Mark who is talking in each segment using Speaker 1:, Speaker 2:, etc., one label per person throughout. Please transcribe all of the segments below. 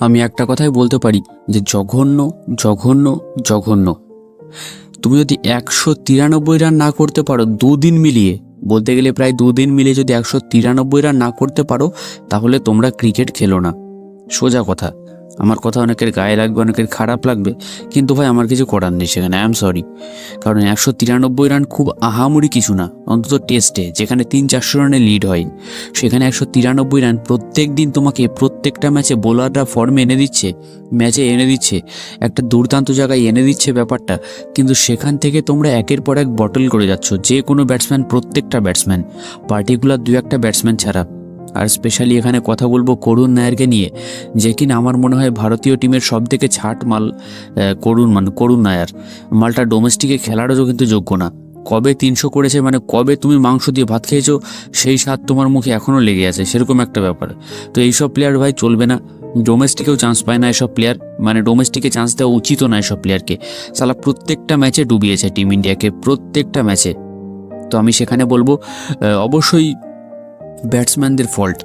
Speaker 1: আমি একটা কথাই বলতে পারি যে জঘন্য জঘন্য জঘন্য। তুমি যদি একশো তিরানব্বই রান না করতে পারো দুদিন মিলিয়ে, বলতে গেলে প্রায় দুদিন মিলিয়ে যদি একশো তিরানব্বই রান না করতে পারো, তাহলে তোমরা ক্রিকেট খেলো না। সোজা কথা। আমার কথা অনেকের গায়ে লাগবে, অনেকের খারাপ লাগবে, কিন্তু ভাই আমার কিছু করার নেই সেখানে আই এম সরি কারণ একশো তিরানব্বই রান খুব আহামরি কিছু না, অন্তত টেস্টে যেখানে তিন চারশো রানে লিড হয়। সেখানে একশো তিরানব্বই রান প্রত্যেক দিন তোমাকে প্রত্যেকটা ম্যাচে বোলাররা ফর্মে এনে দিচ্ছে ম্যাচে এনে দিচ্ছে, একটা দুর্দান্ত জায়গায় এনে দিচ্ছে ব্যাপারটা, কিন্তু সেখান থেকে তোমরা একের পর এক বটল করে যাচ্ছ, যে কোনো ব্যাটসম্যান প্রত্যেকটা ব্যাটসম্যান পার্টিকুলার দু একটা ব্যাটসম্যান ছাড়া। আর স্পেশালি এখানে কথা বলব করুণ নায়ারকে নিয়ে, যে কিনা আমার মনে হয় ভারতীয় টিমের সব থেকে ছাট মাল করুণ মানে করুণ নায়ার। মালটা ডোমেস্টিকে খেলারও কিন্তু যোগ্য না। কবে তিনশো করেছে মানে কবে তুমি মাংস দিয়ে ভাত খেয়েছো, সেই স্বাদ তোমার মুখে এখনও লেগে আছে, সেরকম একটা ব্যাপার। তো এইসব প্লেয়ার ভাই চলবে না। ডোমেস্টিকেও চান্স পায় না এসব প্লেয়ার মানে ডোমেস্টিকে চান্স দেওয়া উচিতও না এসব প্লেয়ারকে সালা প্রত্যেকটা ম্যাচে ডুবিয়েছে টিম ইন্ডিয়াকে প্রত্যেকটা ম্যাচে তো আমি সেখানে বলব অবশ্যই ব্যাটসম্যানদের ফল্ট।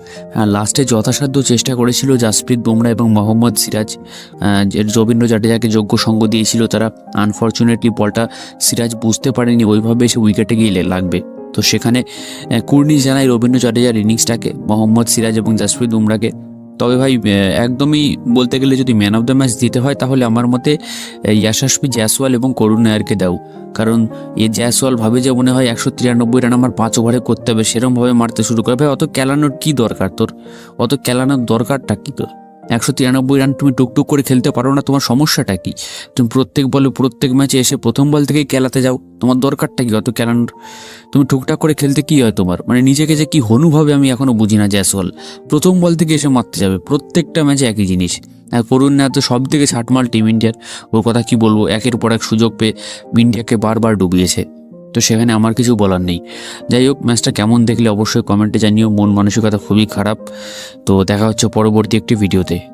Speaker 1: লাস্টে যথাসাধ্য চেষ্টা করেছিল জাসপ্রীত বুমরা এবং মোহাম্মদ সিরাজ। রবীন্দ্র জাডেজাকে যোগ্য সঙ্গ দিয়েছিল তারা। আনফর্চুনেটলি বলটা সিরাজ বুঝতে পারেনি, ওইভাবে এসে উইকেটে গিয়ে লাগবে। তো সেখানে কুর্নি জানায় রবীন্দ্র জাডেজার ইনিংসটাকে, মোহাম্মদ সিরাজ এবং জাসপ্রীত বুমরাকে। তবে ভাই একদমই বলতে গেলে যদি ম্যান অফ দ্য ম্যাচ দিতে হয়, তাহলে আমার মতে ইয়াশাসপি জ্যাসওয়াল এবং করুণ নায়ারকে দাও। কারণ এ জ্যাসওয়াল ভাবে যে মনে হয় একশো তিরানব্বই রান আমার পাঁচ ওভারে করতে হবে, সেরমভাবে মারতে শুরু করে। ভাই, অত কেলানোর কী দরকার তোর? অত কেলানোর দরকারটা কী তোর? একশো তিরানব্বই রান তুমি টুকটুক করে খেলতে পারো না, তোমার সমস্যাটা কি? তুমি প্রত্যেক বলে, প্রত্যেক ম্যাচে এসে প্রথম বল থেকেই খেলাতে যাও, তোমার দরকারটা কি অত কেলানোর তুমি টুকটাক করে খেলতে কি হয় তোমার? মানে নিজেকে যে কি হনুভাবে আমি এখনও বুঝি না জয়সওয়াল প্রথম বল থেকে এসে মারতে যাবে, প্রত্যেকটা ম্যাচে একই জিনিস। আর করুন না তো সব থেকে ছাটমাল টিম ইন্ডিয়ার ওর কথা কি বলব, একের পর এক সুযোগ পেয়ে ইন্ডিয়াকে বারবার ডুবিয়েছে। তো সেখানে আমার কিছু বলার নেই। যাই হোক ম্যাচটা কেমন দেখলে অবশ্যই কমেন্টে জানিও। মন মানসিকতা খুবই খারাপ। তো দেখা হচ্ছে পরবর্তী একটি ভিডিওতে